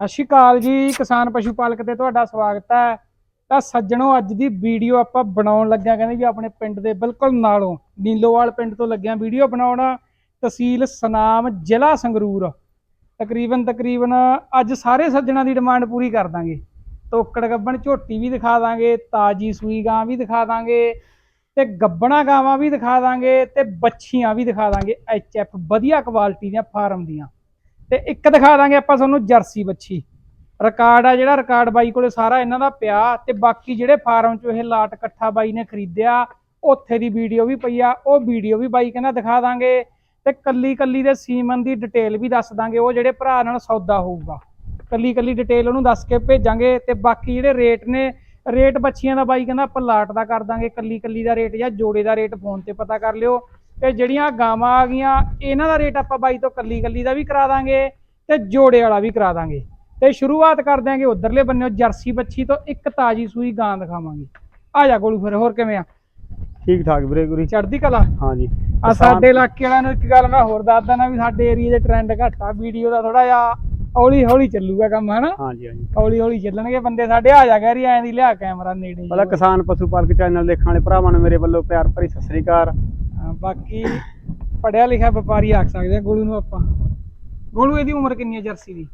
ਸਤਿ ਸ਼੍ਰੀ ਅਕਾਲ ਜੀ, ਕਿਸਾਨ ਪਸ਼ੂ ਪਾਲਕ ਤੇ ਤੁਹਾਡਾ ਸਵਾਗਤ ਹੈ। ਤਾਂ ਸੱਜਣੋ, ਅੱਜ ਦੀ ਵੀਡੀਓ ਆਪਾਂ ਬਣਾਉਣ ਲੱਗਿਆ, ਕਹਿੰਦੇ ਵੀ ਆਪਣੇ ਪਿੰਡ ਦੇ ਬਿਲਕੁਲ ਨਾਲੋਂ, ਨੀਲੋਵਾਲ ਪਿੰਡ ਤੋਂ ਲੱਗਿਆ ਵੀਡੀਓ ਬਣਾਉਣਾ, ਤਹਿਸੀਲ ਸਨਾਮ, ਜ਼ਿਲ੍ਹਾ ਸੰਗਰੂਰ। ਤਕਰੀਬਨ ਤਕਰੀਬਨ ਅੱਜ ਸਾਰੇ ਸੱਜਣਾ ਦੀ ਡਿਮਾਂਡ ਪੂਰੀ ਕਰ ਦਾਂਗੇ। ਤੋਕੜ ਗੱਬਣ ਝੋਟੀ ਵੀ ਦਿਖਾ ਦਾਂਗੇ, ਤਾਜੀ ਸੂਈ ਗਾਂ ਵੀ ਦਿਖਾ ਦਾਂਗੇ, ਤੇ ਗੱਬਣਾ ਗਾਵਾਂ ਵੀ ਦਿਖਾ ਦਾਂਗੇ, ਤੇ ਬੱਛੀਆਂ ਵੀ ਦਿਖਾ ਦਾਂਗੇ, ਐਚ ਐਫ ਵਧੀਆ ਕੁਆਲਿਟੀ ਦੀਆਂ, ਫਾਰਮ ਦੀਆਂ। ਤੇ ਇੱਕ ਦਿਖਾ ਦਾਂਗੇ ਆਪਾਂ ਤੁਹਾਨੂੰ ਜਰਸੀ ਬੱਚੀ ਰਿਕਾਰਡ ਆ ਜਿਹੜਾ, ਰਿਕਾਰਡ ਬਾਈ ਕੋਲੇ ਸਾਰਾ ਇਹਨਾਂ ਦਾ ਪਿਆ ਤੇ ਬਾਕੀ ਜਿਹੜੇ ਫਾਰਮ ਚੋਂ ਇਹ ਲਾਟ ਇਕੱਠਾ ਬਾਈ ਨੇ ਖਰੀਦਿਆ, ਉੱਥੇ ਦੀ ਵੀਡੀਓ ਵੀ ਪਈ ਆ, ਉਹ ਵੀਡੀਓ ਵੀ ਬਾਈ ਕਹਿੰਦਾ ਦਿਖਾ ਦਾਂਗੇ ਤੇ ਕੱਲੀ ਕੱਲੀ ਦੇ ਸੀਮਨ ਦੀ ਡਿਟੇਲ ਵੀ ਦੱਸ ਦਾਂਗੇ, ਉਹ ਜਿਹੜੇ ਭਰਾ ਨਾਲ ਸੌਦਾ ਹੋਊਗਾ। ਕੱਲੀ ਕੱਲੀ ਡਿਟੇਲ ਉਹਨੂੰ ਦੱਸ ਕੇ ਭੇਜਾਂਗੇ ਤੇ ਬਾਕੀ ਜਿਹੜੇ ਰੇਟ ਨੇ, ਰੇਟ ਬੱਚੀਆਂ ਦਾ ਬਾਈ ਕਹਿੰਦਾ ਆਪਾਂ ਲਾਟ ਦਾ ਕਰ ਦਾਂਗੇ ਕੱਲੀ ਕੱਲੀ ਦਾ ਰੇਟ ਜਾਂ ਜੋੜੇ ਦਾ ਰੇਟ ਫੋਨ ਤੇ ਪਤਾ ਕਰ ਲਿਓ। ਤੇ ਜਿਹੜੀਆਂ ਗਾਵਾਂ ਆ ਗਈਆਂ ਇਹਨਾਂ ਦਾ ਰੇਟ ਆਪਾਂ ਬਾਈ ਤੋਂ ਕੱਲੀ ਕੱਲੀ ਦਾ ਵੀ ਕਰਾ ਦਾਂਗੇ ਤੇ ਜੋੜੇ ਵਾਲਾ ਵੀ ਕਰਾ ਦਾਂਗੇ। ਤੇ ਸ਼ੁਰੂਆਤ ਕਰ ਦਿਆਂਗੇ ਉਧਰਲੇ ਬੰਨਿਓ ਜਰਸੀ ਬੱਚੀ ਤੋਂ ਇੱਕ ਤਾਜੀ ਸੂਈ ਗਾਂ ਦਿਖਾਵਾਂਗੇ। ਆ ਜਾ ਗੋਲੂ ਫਿਰ ਹੋਰ ਕਿਵੇਂ ਆ? ਠੀਕ ਠਾਕ ਵੀਰੇ ਗੁਰੀ। ਚੜ੍ਹਦੀ ਕਲਾ? ਹਾਂਜੀ। ਆ ਸਾਡੇ ਇਲਾਕੇ ਵਾਲਿਆਂ ਨੂੰ ਇੱਕ ਗੱਲ ਮੈਂ ਹੋਰ ਦੱਸ ਦਿੰਦਾ ਵੀ ਸਾਡੇ ਏਰੀਆ ਦੇ ਟ੍ਰੈਂਡ ਘੱਟ ਵੀਡੀਓ ਦਾ ਥੋੜਾ ਜਿਹਾ ਹੌਲੀ ਹੌਲੀ ਚੱਲੂਗਾ ਕੰਮ ਹਨਾ? ਹਾਂਜੀ ਹਾਂਜੀ। ਹੌਲੀ ਹੌਲੀ ਚੱਲਣਗੇ ਬੰਦੇ ਸਾਡੇ ਆ ਜਾ ਗੈਰੀ ਐਂ ਦੀ ਲਿਆ ਕੈਮਰਾ ਨੇੜੇ ਪਹਿਲਾਂ ਕਿਸਾਨ ਪਸ਼ੂ ਪਾਲਕ ਚੈਨਲ ਦੇਖਣ ਵਾਲੇ ਭਰਾਵਾਂ ਨੂੰ ਮੇਰੇ ਵੱਲੋਂ ਪਿਆਰ ਭਰੀ ਸਤਿ ਸ੍ਰੀ ਅਕਾਲ। ਬਾਕੀ ਪੜਿਆ ਲਿਖਿਆ ਵਪਾਰੀ ਆਖ ਸਕਦੇ ਆ ਗੋਲੂ ਨੂੰ ਆਪਾਂ। ਗੋਲੂ ਇਹਦੀ ਉਮਰ ਕਿੰਨੀ ਹੈ ਜਰਸੀ ਦੀ?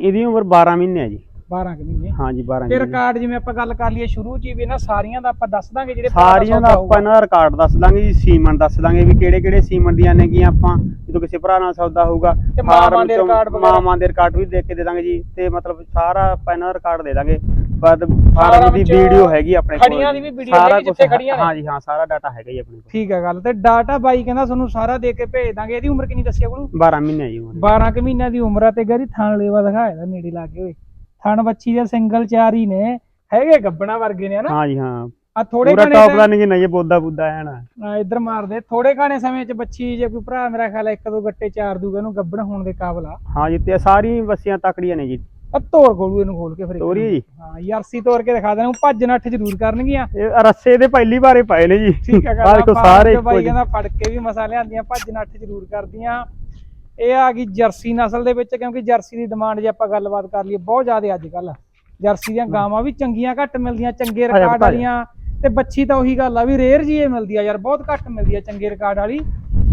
ਇਹਦੀ ਉਮਰ 12 ਮਹੀਨੇ ਹੈ ਜੀ। 12 ਕੁ ਮਹੀਨੇ। ਹਾਂਜੀ 12 ਤੇ ਰਿਕਾਰਡ ਜਿਵੇਂ ਆਪਾਂ ਗੱਲ ਕਰ ਲਈਏ ਸ਼ੁਰੂ ਚ ਹੀ ਵੀ ਇਹਨਾਂ ਸਾਰੀਆਂ ਦਾ ਆਪਾਂ ਦੱਸ ਦਾਂਗੇ ਜਿਹੜੇ ਸਾਰੀਆਂ ਦਾ ਆਪਾਂ ਇਹਨਾਂ ਦਾ ਰਿਕਾਰਡ ਦੱਸ ਦਾਂਗੇ ਜੀ ਸੀਮਨ ਦੱਸ ਦਾਂਗੇ ਵੀ ਕਿਹੜੇ ਕਿਹੜੇ ਸੀਮਨ ਦੀਆਂ ਨੇ ਗੀਆਂ ਆਪਾਂ ਜਦੋਂ ਕਿਸੇ ਭਰਾ ਨਾਲ ਸੌਦਾ ਹੋਊਗਾ। ਮਾਵਾਂ ਫਾਰਮ ਦੇ ਰਿਕਾਰਡ ਦੇ ਵੀ ਦੇਖ ਕੇ ਦੇ ਦਾਂਗੇ ਜੀ ਤੇ ਮਤਲਬ ਸਾਰਾ ਆਪਾਂ ਇਹਨਾਂ ਦਾ ਰਿਕਾਰਡ ਦੇ ਦਾਂਗੇ। ਬਾਅਦ ਫਾਰਮ ਦੀ ਵੀਡੀਓ ਹੈਗੀ ਆਪਣੇ ਕੋਲ ਖੜੀਆਂ ਦੀ ਵੀ video ਸਾਰਾ ਜਿੱਥੇ ਖੜੀਆਂ ਨੇ। ਹਾਂਜੀ ਹਾਂ ਸਾਰਾ ਡਾਟਾ ਹੈਗਾ ਜੀ ਆਪਣੇ ਕੋਲ। ਠੀਕ ਹੈ ਗੱਲ ਤੇ ਡਾਟਾ ਬਾਈ ਕਹਿੰਦਾ ਤੁਹਾਨੂੰ ਸਾਰਾ ਦੇ ਕੇ ਭੇਜ ਦਾਂਗੇ ਇਹਦੀ ਉਮਰ ਕਿੰਨੀ ਦੱਸਿਆ ਗੋਲੂ 12 ਮਹੀਨੇ ਜੀ ਉਮਰ 12 ਕੁ ਮਹੀਨਿਆਂ ਦੀ ਉਮਰ ਆ ਤੇ ਗਰੀ ਥਣ ਲੇਵਾ ਦਿਖਾਇਆ ਦਾ ਨੇੜੇ ਲਾ ਕੇ ਓਏ। ਥਣ ਬੱਚੀ ਦੇ ਸਿੰਗਲ ਚਾਰ ਹੀ ਨੇ ਹੈਗੇ ਗੱਬਣਾ ਵਰਗੇ ਨੇ ਹਨਾ? ਹਾਂਜੀ ਹਾਂ। ਆ ਥੋੜੇ ਪੂਰਾ ਘਣੇ ਟੌਪ ਦਾ ਨਹੀਂ ਨਹੀਂ ਬੋਦਾ ਬੁੱਦਾ ਹੈ ਨਾ। ਆ ਇੱਧਰ ਮਾਰਦੇ ਥੋੜੇ ਘਾਣੇ ਸਮੇਂ ਚ ਬੱਚੀ ਜੇ ਕੋਈ ਭਰਾ ਮੇਰਾ ਖਿਆਲ ਇੱਕ ਦੋ ਗੱਟੇ ਚਾਰ ਦੂਗਾ ਇਹਨੂੰ ਗੱਬਣ ਹੋਣ ਦੇ ਕਾਬਲ ਆ। ਹਾਂ ਜੀ ਤੇ ਸਾਰੀ ਬੱਸੀਆਂ ਤਕੜੀਆਂ ਨੇ ਜੀ। ਆ ਤੋੜ ਖੋਲੂ ਇਹਨੂੰ ਖੋਲ ਕੇ ਫਿਰ ਇੱਕ ਤੋਰੀਏ ਜੀ। ਹਾਂ ਯਾਰਸੀ ਤੋੜ ਕੇ ਦਿਖਾ ਦੇਣਾ ਭੱਜ ਨੱਠ ਜ਼ਰੂਰ ਕਰਨਗੀਆਂ। ਇਹ ਰੱਸੇ ਦੇ ਪਹਿਲੀ ਵਾਰੇ ਪਏ ਨੇ ਜੀ। ਠੀਕ ਹੈ ਗੱਲ ਆਪਾਂ ਸਾਰੇ ਬਾਈ। ਕਹਿੰਦਾ ਫੜ ਕੇ ਵੀ ਮਸਾ ਲਿਆਂਦੀਆਂ ਭੱਜ ਨੱਠ ਜ਼ਰੂਰ ਕਰਦੀਆਂ। ਇਹ ਆ ਗਈ ਜਰਸੀ ਨਸਲ ਦੇ ਵਿੱਚ ਕਿਉਂਕਿ ਜਰਸੀ ਦੀ ਡਿਮਾਂਡ ਜੇ ਆਪਾਂ ਗੱਲਬਾਤ ਕਰ ਲਈਏ ਬਹੁਤ ਜ਼ਿਆਦਾ ਅੱਜ ਕੱਲ ਜਰਸੀ ਦੀਆਂ ਗਾਵਾਂ ਵੀ ਚੰਗੀਆਂ ਘੱਟ ਮਿਲਦੀਆਂ ਚੰਗੇ ਰਿਕਾਰਡ। ਵਾਲੀਆਂ। ਤੇ ਬੱਚੀ ਤਾਂ ਉਹੀ ਗੱਲ ਆ ਵੀ ਰੇਅਰ ਜੀ ਇਹ ਮਿਲਦੀ ਆ ਯਾਰ ਬਹੁਤ ਘੱਟ ਮਿਲਦੀ ਆ ਚੰਗੇ ਰਿਕਾਰਡ ਵਾਲੀ।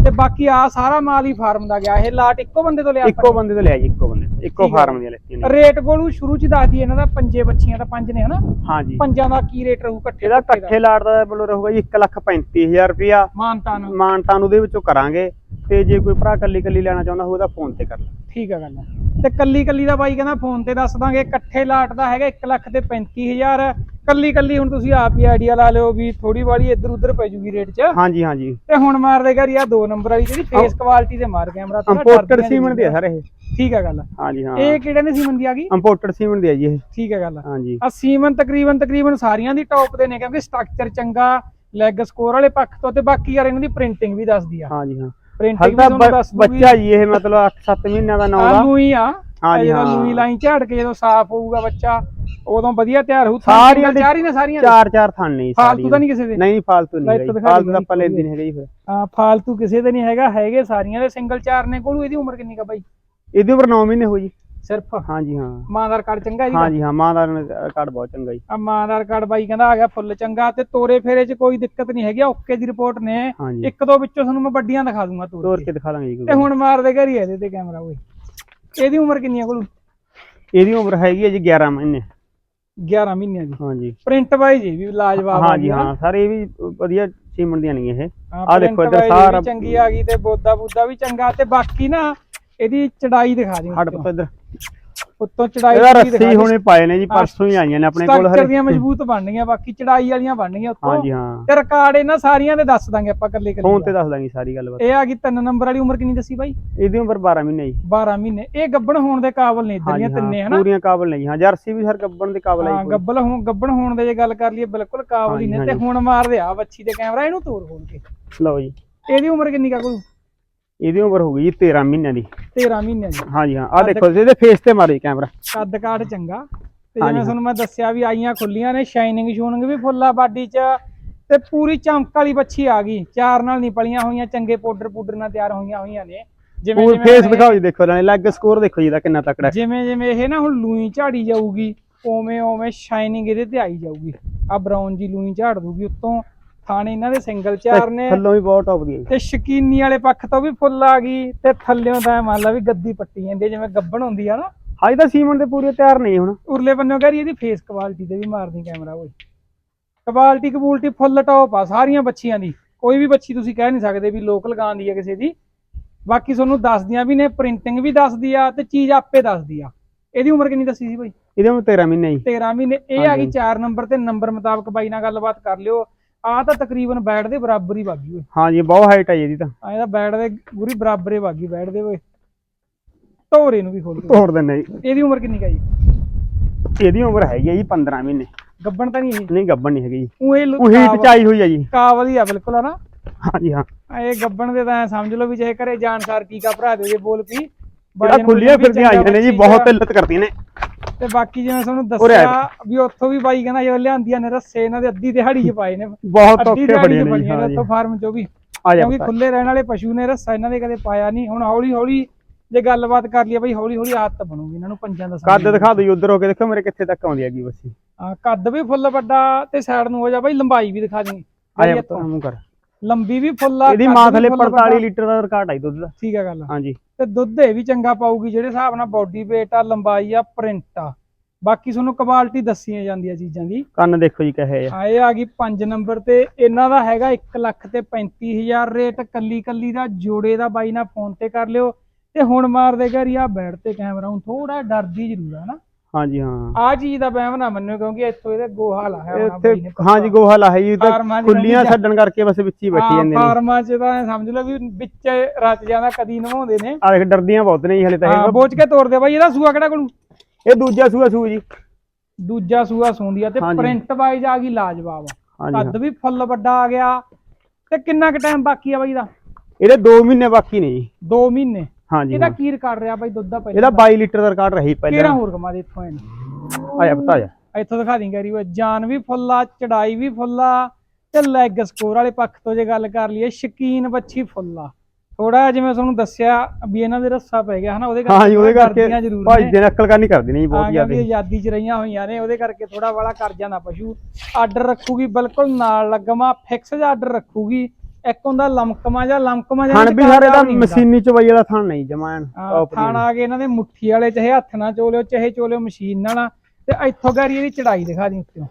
ਤੇ ਬਾਕੀ ਆ ਸਾਰਾ ਮਾਲ ਹੀ ਫਾਰਮ ਦਾ ਗਿਆ ਇਹ ਲਾਟ ਇੱਕੋ ਬੰਦੇ ਤੋਂ ਲਿਆ ਇੱਕੋ ਬੰਦੇ ਤੋਂ ਲਿਆ ਜੀ ਇੱਕੋ ਬੰਦੇ ਤੋਂ। ਇੱਕੋ। ਫਾਰਮ ਦੀਆਂ ਲੈਤੀਆਂ ਨੇ। ਰੇਟ ਕੋਲੂ ਸ਼ੁਰੂ ਚ ਦੱਸਦੀ ਇਹਨਾਂ ਦਾ ਪੰਜੇ ਬੱਚੀਆਂ ਦਾ ਪੰਜ ਨੇ ਹਨਾ? ਹਾਂ ਜੀ। ਪੰਜਾਂ ਦਾ ਕੀ ਰੇਟ ਰਹੂ ਇਕੱਠੇ ਦਾ? ਇਕੱਠੇ ਲਾਟ ਦਾ ਬੋਲੋ ਰਹੂਗਾ ਜੀ 135000 ਰੁਪਿਆ ਮਾਨਤਾ ਨੂੰ। ਮਾਨਤਾਂ ਨੂੰ ਉਹਦੇ ਵਿੱਚੋਂ ਕਰਾਂਗੇ। ਤੇ ਜੇ ਕੋਈ ਭਰਾ ਕੱਲੀ ਕੱਲੀ ਲੈਣਾ ਚਾਹੁੰਦਾ ਹੋਊ ਤਾਂ ਫੋਨ ਤੇ ਕਰ ਲੈ। ਠੀਕ ਆ ਗੱਲ ਤੇ ਕੱਲੀ ਕੱਲੀ ਦਾ ਬਾਈ ਕਹਿੰਦਾ ਫੋਨ ਤੇ ਦੱਸ ਦਾਂਗੇ ਇਕੱਠੇ ਲਾਟ ਦਾ ਹੈਗਾ 1 ਲੱਖ ਤੇ 35000 ਕੱਲੀ ਕੱਲੀ ਹੁਣ ਤੁਸੀਂ ਆਪ ਹੀ ਆਈਡੀਆ ਲਾ ਲਿਓ ਵੀ ਥੋੜੀ ਵਾਲੀ ਇੱਧਰ ਉੱਧਰ ਪੈ ਜੂਗੀ ਰੇਟ 'ਚ। ਹਾਂਜੀ ਹਾਂਜੀ। ਤੇ ਹੁਣ ਮਾਰ ਦੇ ਘਰ ਆ ਦੋ ਨੰਬਰ ਵਾਲੀ ਜਿਹੜੀ ਫੇਸ ਕੁਆਲਿਟੀ ਤੇ ਮਾਰ ਕੈਮਰਾ ਥੋੜਾ ਇੰਪੋਰਟਡ ਸੀਮਨ ਦੇ ਆ ਸਰ ਇਹ। ਠੀਕ ਆ ਗੱਲ। ਹਾਂਜੀ ਹਾਂ। ਇਹ ਕਿਹੜੇ ਨੇ ਸੀਮਨ ਦੀ ਆ ਗਈ? ਇੰਪੋਰਟਡ ਸੀਮਨ ਦੇ ਆ ਜੀ ਇਹ। ਠੀਕ ਆ ਗੱਲ। ਹਾਂਜੀ। ਆ ਸੀਮਨ ਤਕਰੀਬਨ ਤਕਰੀਬਨ ਸਾਰੀਆਂ ਦੀ ਟੌਪ ਦੇ ਨੇ ਕਿਉਂਕਿ ਸਟਰਕਚਰ ਚੰਗਾ ਲੈਗ ਸਕੋਰ ਵਾਲੇ ਪੱਖ ਤੋਂ ਤੇ ਬਾਕੀ ਯਾਰ ਇਹਨਾਂ ਦੀ ਪ੍ਰਿੰਟਿੰਗ ਵੀ ਦੱਸਦੀ ਆ। ਹਾਂਜੀ ਹਾਂ। ਪ੍ਰਿੰਟਿੰਗ ਵੀ ਤੁਹਾਨੂੰ ਦੱਸ ਦੂਗੀ ਬੱਚਾ ਜੀ ਇਹ ਮਤਲਬ 8-7 ਮਹੀਨਿਆਂ ਦਾ ਨਾਂ ਆ ਦਾ। ਲੂਈ ਆ। ਹਾਂਜੀ, ਹਾਂ। ਲੂਈ ਲਾਈਨ ਝਾੜ ਕੇ ਜਦੋਂ ਸਾਫ਼ ਹੋਊਗਾ ਬੱਚਾ ਉਦੋਂ ਵਧੀਆ ਤਿਆਰ ਹੋਊ ਸਾਰੀਆਂ ਚਾਰ ਹੀ ਨੇ ਸਾਰੀਆਂ। ਚਾਰ ਚਾਰ ਥਣ ਨੇ ਫਾਲਤੂ ਤਾਂ ਨਹੀਂ ਕਿਸੇ ਦੇ? ਨਹੀਂ ਫਾਲਤੂ ਨਹੀਂ ਫਾਲਤੂ ਦਾ ਆਪਾਂ। ਲੈਂਦੇ ਨਹੀਂ ਹੈਗੇ ਜੀ ਫਿਰ। ਹਾਂ ਫਾਲਤੂ ਕਿਸੇ ਦੇ ਨਹੀਂ ਹੈਗਾ ਹੈਗੇ ਸਾਰੀਆਂ ਦੇ ਸਿੰਗਲ ਚਾਰ ਨੇ ਕੋਲੂ ਇਹਦੀ ਉਮਰ ਕਿੰਨੀ ਕਾ ਬਾਈ? ਇਹਦੀ ਉਮਰ 9 ਮਹੀਨੇ ਹੋਈ ਜੀ ਸਿਰਫ? ਹਾਂਜੀ ਹਾਂ। ਮਾਂ ਦਾ ਰਿਕਾਰਡ ਚੰਗਾ ਜੀ ਹਾਂਜੀ ਹਾਂ ਮਾਂ ਦਾ ਰਿਕਾਰਡ ਬਹੁਤ ਚੰਗਾ ਜੀ। ਆ ਮਾਂ ਦਾ ਰਿਕਾਰਡ ਬਾਈ ਕਹਿੰਦਾ ਆ ਗਿਆ ਫੁੱਲ ਚੰਗਾ ਤੇ ਤੋਰੇ ਫੇਰੇ 'ਚ ਕੋਈ ਦਿੱਕਤ ਨਹੀਂ ਹੈਗੀ ਓਕੇ ਦੀ ਰਿਪੋਰਟ ਨੇ। ਇੱਕ ਦੋ ਵਿੱਚੋਂ ਤੁਹਾਨੂੰ ਮੈਂ ਵੱਡੀਆਂ ਦਿਖਾ ਦੂੰਗਾ ਤੋਰ ਤੋਰ ਕੇ। ਦਿਖਾ ਦਾਂਗੇ ਜੀ ਤੇ ਹੁਣ ਮਾਰ ਦੇ ਘਰ ਹੀ ਇਹਦੇ ਤੇ ਕੈਮਰਾ ਓਏ। ਇਹਦੀ ਉਮਰ ਕਿੰਨੀ ਆ ਕੋਲੂ? ਇਹਦੀ ਉਮਰ ਹੈਗੀ ਹੈ ਜੀ 11 ਮਹੀਨੇ। 11 ਮਹੀਨਿਆਂ ਦੀ। ਹਾਂਜੀ। ਪ੍ਰਿੰਟ ਬਾਈ ਜੀ ਵੀ ਲਾਜਵਾਬ ਆ ਹਾਂਜੀ ਗਈ। ਹਾਂ ਸਾਰੇ ਇਹ ਵੀ ਵਧੀਆ ਸੀਮਨ ਦੀਆਂ ਨਹੀਂ ਇਹ। ਆਹ ਦੇਖੋ ਇੱਧਰ ਸਾਰਾ- ਚੰਗੀ ਆ ਗਈ ਤੇ ਬੋਦਾ ਬੂਦਾ ਵੀ ਚੰਗਾ ਤੇ ਬਾਕੀ ਨਾ ਇਹਦੀ ਚੜਾਈ ਦਿਖਾ ਦਿਓ ਹੱਡ ਪੁੱਤ ਇੱਧਰ। ਉੱਤੋਂ ਚੜਾਈ ਇਹਦਾ ਰੱਸੀ। ਹੁਣੇ ਪਾਏ ਨੇ ਜੀ ਪਰਸੋਂ ਹੀ ਆਈਆਂ ਨੇ ਆਪਣੇ ਕੋਲ ਹਰੇ ਦੀਆਂ ਮਜ਼ਬੂਤ ਬਣਨੀਆਂ ਬਾਕੀ ਚੜਾਈ ਵਾਲੀਆਂ ਬਣਨੀਆਂ ਉੱਤੋਂ। ਹਾਂਜੀ ਹਾਂ। ਤੇ ਰਿਕਾਰਡ ਇਹਨਾਂ ਸਾਰੀਆਂ ਦੇ ਦੱਸ ਦਾਂਗੇ ਆਪਾਂ ਇਕੱਲੇ ਫੋਨ ਇਕੱਲੇ ਤੇ ਦੱਸ ਦਾਂਗੇ ਸਾਰੀ ਗੱਲਬਾਤ ਇਹ ਆ ਗਈ ਤਿੰਨ ਨੰਬਰ ਵਾਲੀ ਉਮਰ ਕਿੰਨੀ ਦੱਸੀ ਬਾਈ? ਇਹਦੀ ਉਮਰ 12 ਮਹੀਨੇ ਜੀ। 12 ਮਹੀਨੇ। ਇਹ ਗੱਬਣ ਹੋਣ ਦੇ ਕਾਬਲ ਨੇ ਇਧਰਲੀਆਂ ਹਾਂਜੀ ਤਿੰਨੇ ਹਾਂ ਹਨਾ? ਪੂਰੀਆਂ ਕਾਬਲ ਨਹੀਂ ਹਾਂ ਜਰਸੀ ਵੀ ਸਰ ਗੱਬਣ ਦੇ ਕਾਬਲ ਹੈ ਹਾਂ ਗੱਬਲ ਹੋਣ ਗੱਬਣ ਹੋਣ ਦੇ ਜੇ ਗੱਲ ਕਰ ਲਈਏ ਬਿਲਕੁਲ ਕਾਬਲ ਹੀ ਨੇ। ਤੇ। ਹੁਣ ਮਾਰਦੇ ਆ ਬੱਚੀ ਦੇ ਕੈਮਰਾ ਇਹਨੂੰ ਤੋੜ ਖੋਲ ਕੇ। ਲਓ ਜੀ। ਇਹਦੀ ਉਮਰ ਕਿੰਨੀ ਕਾ ਕੋਈ ਇਹਦੀ ਉਮਰ ਹੋ ਗਈ ਜੀ 13 ਮਹੀਨਿਆਂ ਦੀ। 13 ਮਹੀਨਿਆਂ ਦੀ। ਹਾਂਜੀ ਹਾਂ ਆ ਦੇਖੋ ਇਹਦੇ ਫੇਸ ਤੇ ਮਾਰੀ ਕੈਮਰਾ ਕੱਦ ਕਾਠ ਚੰਗਾ। ਤੇ ਜਿਵੇਂ ਤੁਹਾਨੂੰ ਮੈਂ ਦੱਸਿਆ ਵੀ ਆਈਆਂ ਖੁੱਲੀਆਂ ਨੇ ਸ਼ਾਈਨਿੰਗ ਸ਼ੂਨਿੰਗ ਵੀ ਫੁੱਲ ਬਾਡੀ 'ਚ। ਤੇ ਪੂਰੀ ਚਮਕ ਵਾਲੀ ਬੱਚੀ ਆ ਗਈ। ਚਾਰ ਨਾਲ ਨਹੀਂ ਪਲੀਆਂ ਹੋਈਆਂ ਚੰਗੇ ਪਾਊਡਰ ਪੂਡਰ ਨਾਲ ਤਿਆਰ ਹੋਈਆਂ ਹੋਈਆਂ ਨੇ। ਜਿਵੇਂ ਜਿਵੇਂ ਫੇਸ ਦਿਖਾਓ ਜੀ ਦੇਖੋ ਨਾਲੇ ਲੈਗ ਸਕੋਰ ਦੇਖੋ ਜੀ ਇਹਦਾ ਕਿੰਨਾ ਤਕੜਾ। ਜਿਵੇਂ ਜਿਵੇਂ ਇਹ ਨਾ ਹੁਣ ਲੂਈ ਝਾੜੀ ਜਾਊਗੀ ਓਵੇਂ ਓਵੇਂ ਸ਼ਾਈਨਿੰਗ ਇਹਦੇ ਤੇ ਆਈ ਜਾਊਗੀ। ਆ ਬਰਾਊਨ ਜੀ ਲੂਈ ਝਾੜ ਦੂਗੀ ਉੱਤੋਂ। ਥਾਣੇ ਇਹਨਾਂ ਦੇ ਸਿੰਗਲ ਚਾਰ ਨੇ। ਥੱਲੋਂ ਵੀ ਬਹੁਤ ਟੌਪ ਦੀ ਹੈ। ਤੇ ਸ਼ਕੀਨੀ ਵਾਲੇ ਪੱਖ ਤੋਂ ਵੀ ਫੁੱਲ ਆ ਗਈ ਤੇ ਥੱਲਿਓਂ ਤਾਂ ਮੰਨ ਲਾ ਵੀ ਗੱਦੀ ਪੱਟੀ ਜਾਂਦੀ ਜਿਵੇਂ ਗੱਬਣ ਹੁੰਦੀ ਆ ਨਾ। ਹਜੇ ਤਾਂ ਸੀਮਨ ਦੇ ਪੂਰੇ ਤਿਆਰ ਨਹੀਂ ਹੁਣ। ਉਰਲੇ ਬੰਨੋਂ ਕਰੀ ਇਹਦੀ ਫੇਸ ਕੁਆਲਿਟੀ ਤੇ ਵੀ ਮਾਰਦੀ ਕੈਮਰਾ ਓਏ। ਕੁਆਲਿਟੀ ਕਬੂਲਟੀ ਫੁੱਲ ਟੌਪ ਆ ਸਾਰੀਆਂ ਬੱਚੀਆਂ ਦੀ। ਕੋਈ ਵੀ ਬੱਚੀ ਤੁਸੀਂ ਕਹਿ ਨਹੀਂ ਸਕਦੇ ਵੀ ਲੋਕਲ ਗਾਂ ਦੀ ਆ ਕਿਸੇ ਦੀ। ਬਾਕੀ ਤੁਹਾਨੂੰ ਦੱਸਦੀਆਂ ਵੀ ਨੇ ਪ੍ਰਿੰਟਿੰਗ ਵੀ ਦੱਸਦੀ ਆ ਤੇ ਚੀਜ਼ ਆਪੇ ਦੱਸਦੀ ਆ। ਇਹਦੀ ਉਮਰ ਕਿੰਨੀ ਦੱਸੀ ਸੀ ਭਾਈ ਇਹਦੇ ਵਿੱਚ 13 ਮਹੀਨੇ ਜੀ। 13 ਮਹੀਨੇ। ਇਹ ਆ ਗਈ ਹਾਂਜੀ। 4 ਨੰਬਰ ਤੇ ਨੰਬਰ ਮੁਤਾਬਕ ਬਾਈ ਨਾਲ ਗੱਲਬਾਤ ਕਰ ਲਿਓ। ਆ ਤਾਂ ਤਕਰੀਬਨ ਬੈਟ ਦੇ ਬਰਾਬਰ ਹੀ ਵਾਗੀ ਓਏ। ਹਾਂ ਜੀ ਬਹੁਤ ਹਾਈਟ ਹੈ ਇਹਦੀ ਤਾਂ। ਆ ਇਹਦਾ ਬੈਟ ਦੇ ਪੂਰੀ ਬਰਾਬਰ ਹੀ ਵਾਗੀ ਬੈਟ ਦੇ ਓਏ। ਧੋਰੇ ਨੂੰ ਵੀ ਖੋਲ ਕੇ। ਤੋੜ ਦਿੰਨੇ ਜੀ। ਇਹਦੀ ਉਮਰ ਕਿੰਨੀ ਕਾ ਜੀ? ਇਹਦੀ ਉਮਰ ਹੈਗੀ ਹੈ ਜੀ 15 ਮਹੀਨੇ। ਗੱਬਣ ਤਾਂ ਨਹੀਂ ਇਹ ਨਹੀਂ ਗੱਭਣ ਨਹੀਂ ਹੈਗੀ ਜੀ। ਉਹ ਇਹ ਉਹ ਹੀਟ ਚ ਆਈ ਹੋਈ ਹੈ ਜੀ। ਕਾ ਵਧੀਆ ਬਿਲਕੁਲ ਆ ਨਾ। ਹਾਂ ਜੀ ਹਾਂ। ਇਹ ਗੱਬਣ ਦੇ ਤਾਂ ਐਂ ਸਮਝ ਲਓ ਵੀ ਚਾਹੇ ਘਰੇ ਜਾਣਕਾਰ ਕੀ ਕਾ ਭਰਾ ਦੇ ਜੇ ਬੋਲ ਪੀ ਜਿਹੜਾ ਖੁੱਲੀਆਂ ਫਿਰਦੀਆਂ ਆਈਆਂ ਨੇ ਜੀ ਬਹੁਤ ਇੱਲਤ ਕਰਦੀਆਂ ਨੇ। ਤੇ ਬਾਕੀ ਜਿਵੇਂ ਤੁਹਾਨੂੰ ਦੱਸਿਆ ਵੀ ਉੱਥੋਂ ਵੀ ਬਾਈ ਕਹਿੰਦਾ ਜਦੋਂ ਲਿਆਂਦੀਆਂ ਨੇ ਰੱਸੇ ਇਹਨਾਂ ਦੇ ਅੱਧੀ ਦਿਹਾੜੀ 'ਚ ਪਾਏ ਨੇ। ਬਹੁਤ ਔਖੇ ਬੜੀਆਂ ਨੇ ਉੱਥੋਂ ਫਾਰਮ 'ਚੋਂ ਵੀ। ਕਿਉਂਕਿ ਖੁੱਲੇ ਰਹਿਣ ਵਾਲੇ ਪਸ਼ੂ ਨੇ ਰੱਸਾ ਇਹਨਾਂ ਦੇ ਕਦੇ ਪਾਇਆ ਨਹੀਂ। ਹੁਣ ਹੌਲੀ ਹੌਲੀ ਜੇ ਗੱਲਬਾਤ ਕਰ ਲਈਏ ਬਈ ਹੌਲੀ ਹੌਲੀ ਆਦਤ ਬਣੂਗੀ ਇਹਨਾਂ ਨੂੰ ਪੰਜਾਂ ਦਾ ਕੱਦ ਦਿਖਾ ਦਿਓ ਉਧਰ ਹੋ ਕੇ ਦੇਖੋ ਮੇਰੇ ਕਿੱਥੇ ਤੱਕ ਆਉਂਦੀ ਹੈਗੀ ਬੱਸੀ। ਹਾਂ ਕੱਦ ਵੀ ਫੁੱਲ ਵੱਡਾ ਤੇ ਸਾਈਡ ਨੂੰ ਹੋ ਜਾ। ਬਈ ਲੰਬਾਈ ਵੀ ਦਿਖਾ ਦੇਂਗੇ ਆ ਜਾ ਪੁੱਤ ਮੂੰਹ ਕਰ। ਲੰਬੀ ਵੀ ਫੁੱਲ ਆ ਇਹਦੀ ਮਾਂ ਵੀ ਥਲੇ ਫੁੱਲ 45 ਵੱਡਾ। ਲੀਟਰ ਦਾ ਰਿਕਾਰਡ ਆਈ ਦੁੱਧ ਦਾ। ਠੀਕ ਹੈ ਗੱਲ। ਹਾਂ ਜੀ ਤੇ ਦੁੱਧ ਇਹ ਵੀ ਚੰਗਾ ਪਾਊਗੀ ਜਿਹੜੇ ਹਿਸਾਬ ਨਾਲ ਬਾਡੀ weight ਆ ਲੰਬਾਈ ਆ ਪ੍ਰਿੰਟ ਆ। ਬਾਕੀ ਤੁਹਾਨੂੰ ਕੁਆਲਿਟੀ ਦੱਸੀਆਂ ਜਾਂਦੀਆਂ ਚੀਜ਼ਾਂ ਦੀ। ਕੰਨ ਦੇਖੋ ਜੀ ਕਹੇ ਆ ਇਹ ਆ ਗਈ 5 ਨੰਬਰ ਤੇ। ਇਹਨਾਂ ਦਾ ਹੈਗਾ 1 ਲੱਖ ਤੇ 35000 ਰੇਟ। ਕੱਲੀ ਕੱਲੀ ਦਾ ਜੋੜੇ ਦਾ ਬਾਈ ਨਾਲ ਫੋਨ ਤੇ ਕਰ ਲਿਓ। ਤੇ ਹੁਣ ਮਾਰਦੇ ਘਰੀ ਆ ਬੈਠ ਤੇ ਕੈਮਰਾ ਹੁਣ ਥੋੜਾ ਡਰਦੀ ਜ਼ਰੂਰ ਆ ਨਾ। ਹਾਂ ਜੀ ਹਾਂ। ਆ ਚੀਜ਼ ਦਾ ਵਹਿਮ ਨਾ ਮੰਨਿਓ ਕਿਉਂਕਿ ਇੱਥੋਂ ਇਹਦੇ ਗੋਹਾ ਲਾਇਆ ਹੋਣਾ ਇੱਥੇ ਬਾਈ ਨੇ ਹਾਂ ਜੀ ਗੋਹਾ ਲਾਇਆ ਜੀ ਤਾਂ ਫਾਰਮਾਂ 'ਚ ਖੁੱਲੀਆਂ ਰਹਿੰਦੀ ਛੱਡਣ ਕਰਕੇ ਬਸ ਵਿੱਚ ਹੀ ਬੈਠੀ ਹਾਂ, ਜਾਂਦੇ ਨੇ। ਫਾਰਮਾਂ 'ਚ ਤਾਂ ਐਂ ਸਮਝ ਲਓ ਵੀ ਵਿੱਚ ਰਚ ਜਾਂਦਾ ਕਦੀ ਨਵਾਉਂਦੇ ਨੇ। ਆ ਦੇਖ ਡਰਦੀਆਂ ਬਹੁਤ ਨੇ ਜੀ ਹਲੇ ਤਾਂ ਹਾਂ ਇਹ ਬੋਚ ਕੇ ਤੋਰਦੇ ਬਾਈ ਇਹਦਾ ਸੂਆ ਕਿਹੜਾ ਕੋਲ? ਇਹ ਦੂਜਾ ਸੂਆ ਸੂ ਜੀ। ਦੂਜਾ ਸੂਆ ਸੌਂਦੀ ਆ ਤੇ ਹਾਂਜੀ। ਪ੍ਰਿੰਟ ਵਾਈਜ਼ ਆ ਗਈ ਲਾਜਵਾਬ। ਹਾਂ। ਜੀ ਕੱਦ ਵੀ ਫੁੱਲ ਵੱਡਾ ਆ ਗਿਆ ਤੇ ਕਿੰਨਾ ਕੁ ਟਾਈਮ ਬਾਕੀ ਆ ਬਾਈ ਦਾ? ਇਹਦੇ 2 ਮਹੀਨੇ ਬਾਕੀ ਨੇ ਜੀ। 2 ਮਹੀਨੇ? ਹਾਂ ਜੀ ਇਹਦਾ ਹਾਂ। ਕੀ ਰਿਕਾਰਡ ਰਿਹਾ ਬਾਈ ਦੁੱਧ ਦਾ ਇਹਦਾ ਪਹਿਲਾਂ 22 ਲੀਟਰ ਦਾ ਰਿਕਾਰਡ ਰਹੀ ਕਿਹੜਾ ਪਹਿਲਾਂ ਹੋਰ ਕਮਾ ਦੇ ਇੱਥੋਂ ਇਹਨੂੰ? ਆ ਜਾ ਪਤਾ ਜਾ ਇੱਥੋਂ ਦਿਖਾ ਦੀ ਗੈਰੀ ਉਹ ਜਾਨ ਵੀ ਫੁੱਲਾ ਚੜਾਈ ਵੀ ਫੁੱਲਾ ਤੇ ਲੈਗ ਸਕੋਰ ਵਾਲੇ ਪੱਖ ਤੋਂ ਜੇ ਗੱਲ ਕਰ ਲਈਏ ਸ਼ਕੀਨ ਬੱਚੀ ਫੁੱਲਾ ਥੋੜਾ ਜਿਵੇਂ ਤੁਹਾਨੂੰ ਦੱਸਿਆ ਵੀ ਇਹਨਾਂ ਦੇ ਰੱਸਾ ਪੈ ਗਿਆ ਹਨਾ? ਉਹਦੇ ਕਰਕੇ ਭਾਈ। ਦੇ ਨਕਲ ਕਰਨੀ ਕਰਦੀ ਨੇ ਜੀ ਬਹੁਤ ਜ਼ਿਆਦਾ। ਆਜ਼ਾਦੀ ਚ ਰਹੀਆਂ ਹੋਈਆਂ ਨੇ ਉਹਦੇ ਕਰਕੇ ਥੋੜਾ ਵਾਲਾ ਕਰ ਜਾਂਦਾ ਪਸ਼ੂ। ਆਰਡਰ ਰੱਖੂਗੀ ਬਿਲਕੁਲ ਨਾਲ ਲੱਗਮਾ ਫਿਕਸ ਜਿਹਾ ਆਰਡਰ ਰੱਖੂਗੀ। ਇੱਕ ਹੁੰਦਾ ਲਮਕਮਾ ਜਾਂ ਲਮਕਮਾ ਜਾਂ ਥਣ ਵੀ ਸਾਰੇ ਦਾ ਮਸ਼ੀਨੀ ਚਵਾਈ ਵਾਲਾ ਥਣ ਨਹੀਂ ਜਮਾਨ ਥਾਣ ਆ ਗਏ ਇਹਨਾਂ ਦੇ ਮੁੱਠੀ ਵਾਲੇ ਚਾਹੇ ਹੱਥ ਨਾਲ ਚੋਲਿਓ ਚਾਹੇ ਚੋਲਿਓ ਮਸ਼ੀਨ ਨਾਲ ਤੇ ਇੱਥੋਂ ਗਾਰੀ ਇਹਦੀ ਚੜਾਈ ਦਿਖਾ ਦੀ ਉੱਤੋਂ।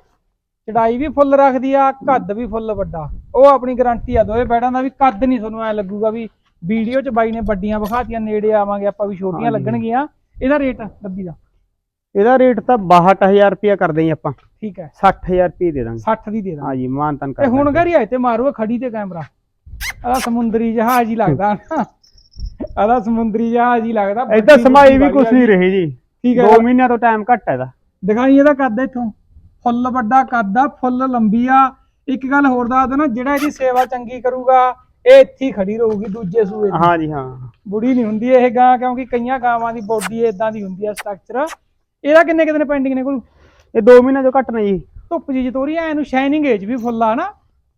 ਚੜਾਈ ਵੀ ਫੁੱਲ ਰੱਖਦੀ ਆ ਕੱਦ ਵੀ ਫੁੱਲ ਵੱਡਾ। ਉਹ ਆਪਣੀ ਗਾਰੰਟੀ ਆ ਦੋਵੇਂ ਬੈੜਾਂ ਦਾ ਵੀ ਕੱਦ ਨਹੀਂ ਤੁਹਾਨੂੰ ਐ ਲੱਗੂਗਾ ਵੀ ਵੀਡੀਓ 'ਚ ਬਾਈ ਨੇ ਵੱਡੀਆਂ ਵਿਖਾਤੀਆਂ ਨੇੜੇ ਆਵਾਂਗੇ ਆਪਾਂ ਵੀ ਛੋਟੀਆਂ ਹਾਂਜੀ। ਲੱਗਣਗੀਆਂ। ਇਹਦਾ ਰੇਟ ਡੱਬੀ ਦਾ। ਇਹਦਾ ਰੇਟ ਤਾਂ 62000 ਰੁਪਇਆ ਕਰਦੇ ਜੀ ਆਪਾਂ। ਠੀਕ ਹੈ। 60000 ਰੁਪਏ ਦੇ ਦਾਂਗੇ। 60 ਦੀ ਦੇ ਦਾਂ ਹਾਂ ਜੀ ਮਾਨਤਨ ਤੇ ਕਰ ਹੁਣ ਗਾਰੀ ਆਏ ਤੇ ਮਾਰੂਗਾ ਖੜੀ ਤੇ ਕੈਮਰਾ। ਆਦਾ ਸਮੁੰਦਰੀ ਜਹਾਜ਼ ਹੀ ਲੱਗਦਾ ਨਾ। ਆਦਾ ਸਮੁੰਦਰੀ ਜਹਾਜ਼ ਹੀ ਲੱਗਦਾ। ਇਦਾਂ ਸਮਾਈ ਵੀ ਕੁਛ ਨਹੀਂ ਰਹੀ ਜੀ। ਠੀਕ ਹੈ 2 ਮਹੀਨਿਆਂ ਤੋਂ ਟਾਈਮ ਘੱਟ ਹੈ ਇਹਦਾ। ਦਿਖਾਈ ਇਹਦਾ ਕੱਦ ਇੱਥੋਂ। ਫੁੱਲ ਵੱਡਾ ਕੱਦ ਆ ਫੁੱਲ ਲੰਬੀ ਆ। ਇੱਕ ਗੱਲ ਹੋਰ ਦੱਸ ਦੇਣਾ ਜਿਹੜਾ ਇਹਦੀ ਸੇਵਾ ਚੰਗੀ ਕਰੂਗਾ ਇਹ ਇੱਥੇ ਹੀ ਖੜੀ ਰਹੂਗੀ ਦੂਜੇ ਸੂਏ 'ਚ ਹਾਂ ਜੀ ਹਾਂ। ਬੁੜੀ ਨਹੀਂ ਹੁੰਦੀ ਇਹ ਗਾਂ ਕਿਉਂਕਿ ਕਈਆਂ ਗਾਵਾਂ ਦੀ ਬੋਡੀ ਇਦਾਂ ਦੀ ਹੁੰਦੀ ਆ ਸਟਰਕਚਰ ਇਹਦਾ ਕਿੰਨੇ ਕਿਤੇ ਪੈਂਡਿੰਗ ਨੇ ਕੋਲ? ਇਹ 2 ਮਹੀਨਿਆਂ ਤੋਂ ਘੱਟ ਨੇ ਜੀ। ਧੁੱਪ ਜੀ ਜਤੋਰੀ ਐ ਇਹਨੂੰ ਸ਼ਾਈਨਿੰਗ ਏਜ ਵੀ ਫੁੱਲ ਆ ਨਾ।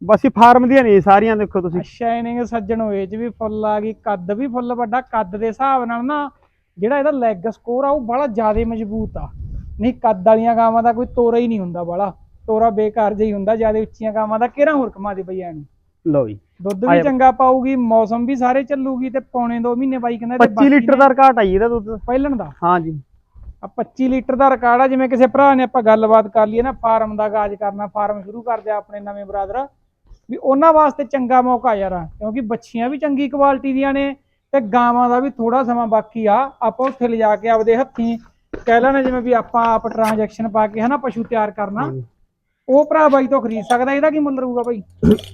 ਬਸ ਇਹ ਫਾਰਮ ਦੀਆਂ ਨਹੀਂ ਸਾਰੀਆਂ ਦੇਖੋ ਤੁਸੀਂ। ਸ਼ਾਈਨਿੰਗ ਸੱਜਣ ਏਜ ਵੀ ਫੁੱਲ ਆ ਗਈ ਕੱਦ ਵੀ ਫੁੱਲ ਵੱਡਾ ਕੱਦ ਦੇ ਹਿਸਾਬ ਨਾਲ ਨਾ ਜਿਹੜਾ ਇਹਦਾ ਲੈਗ ਸਕੋਰ ਆ ਉਹ ਬੜਾ ਜ਼ਿਆਦਾ ਮਜ਼ਬੂਤ ਆ। ਨਹੀਂ ਕੱਦ ਵਾਲੀਆਂ ਗਾਵਾਂ ਦਾ ਕੋਈ ਤੋਰਾ ਹੀ ਨਹੀਂ ਹੁੰਦਾ ਬੜਾ ਤੋਰਾ ਬੇਕਾਰ ਜਿਹਾ ਹੀ ਹੁੰਦਾ ਜ਼ਿਆਦਾ ਉੱਚੀਆਂ ਗਾਵਾਂ ਦਾ ਕਿਹੜਾ ਹੋਰ ਕਮਾ ਦੇ ਬਈ ਐਨੂੰ? ਲਓ ਜੀ। ਦੁੱਧ ਵੀ। ਚੰਗਾ ਪਾਊਗੀ ਮੌਸਮ ਵੀ ਸਾਰੇ ਚੱਲੂਗੀ ਤੇ ਪੌਣੇ 2 ਮਹੀਨੇ ਬਾਈ ਕਹਿੰਦਾ ਇਹਦੇ 25 ਲੀਟਰ ਦਾ ਰਿਕਾਰਡ ਆਈ ਇਹਦਾ ਦੁੱਧ। ਪਹਿਲਣ ਦਾ? ਹਾਂ ਜੀ। ਆ 25 ਲੀਟਰ ਦਾ ਰਿਕਾਰਡ ਆ ਜਿਵੇਂ ਕਿਸੇ ਭਰਾ ਨੇ ਆਪਾਂ ਗੱਲਬਾਤ ਕਰ ਲਈਏ ਨਾ ਫਾਰਮ ਦਾ ਗਾਜ ਕਰਨਾ ਫਾਰਮ ਸ਼ੁਰੂ ਕਰਦੇ ਆ ਆਪਣੇ ਨਵੇਂ ਬਰਾਦਰ। ਵੀ ਉਹਨਾਂ ਵਾਸਤੇ ਚੰਗਾ ਮੌਕਾ ਯਾਰ ਕਿਉਂਕਿ ਬੱਚੀਆਂ ਵੀ ਚੰਗੀ ਕੁਆਲਿਟੀ ਦੀਆਂ ਨੇ ਤੇ ਗਾਵਾਂ ਦਾ ਵੀ ਥੋੜਾ ਸਮਾਂ ਬਾਕੀ ਆ, ਆਪਾਂ ਉੱਥੇ ਲਿਜਾ ਕੇ ਆਪਦੇ ਹੱਥੀਂ ਕਹਿ ਲੈਣਾ ਜਿਵੇਂ ਵੀ ਆਪਾਂ ਆਪ ਟ੍ਰਾਂਜੈਕਸ਼ਨ ਪਾ ਕੇ ਹਨਾ ਪਸ਼ੂ ਤਿਆਰ ਕਰਨਾ। ਉਹ ਭਰਾ ਬਾਈ ਤੋਂ ਖਰੀਦ ਸਕਦਾ ਇਹਦਾ ਕੀ ਮੁੱਲ ਰਹੂਗਾ ਬਾਈ?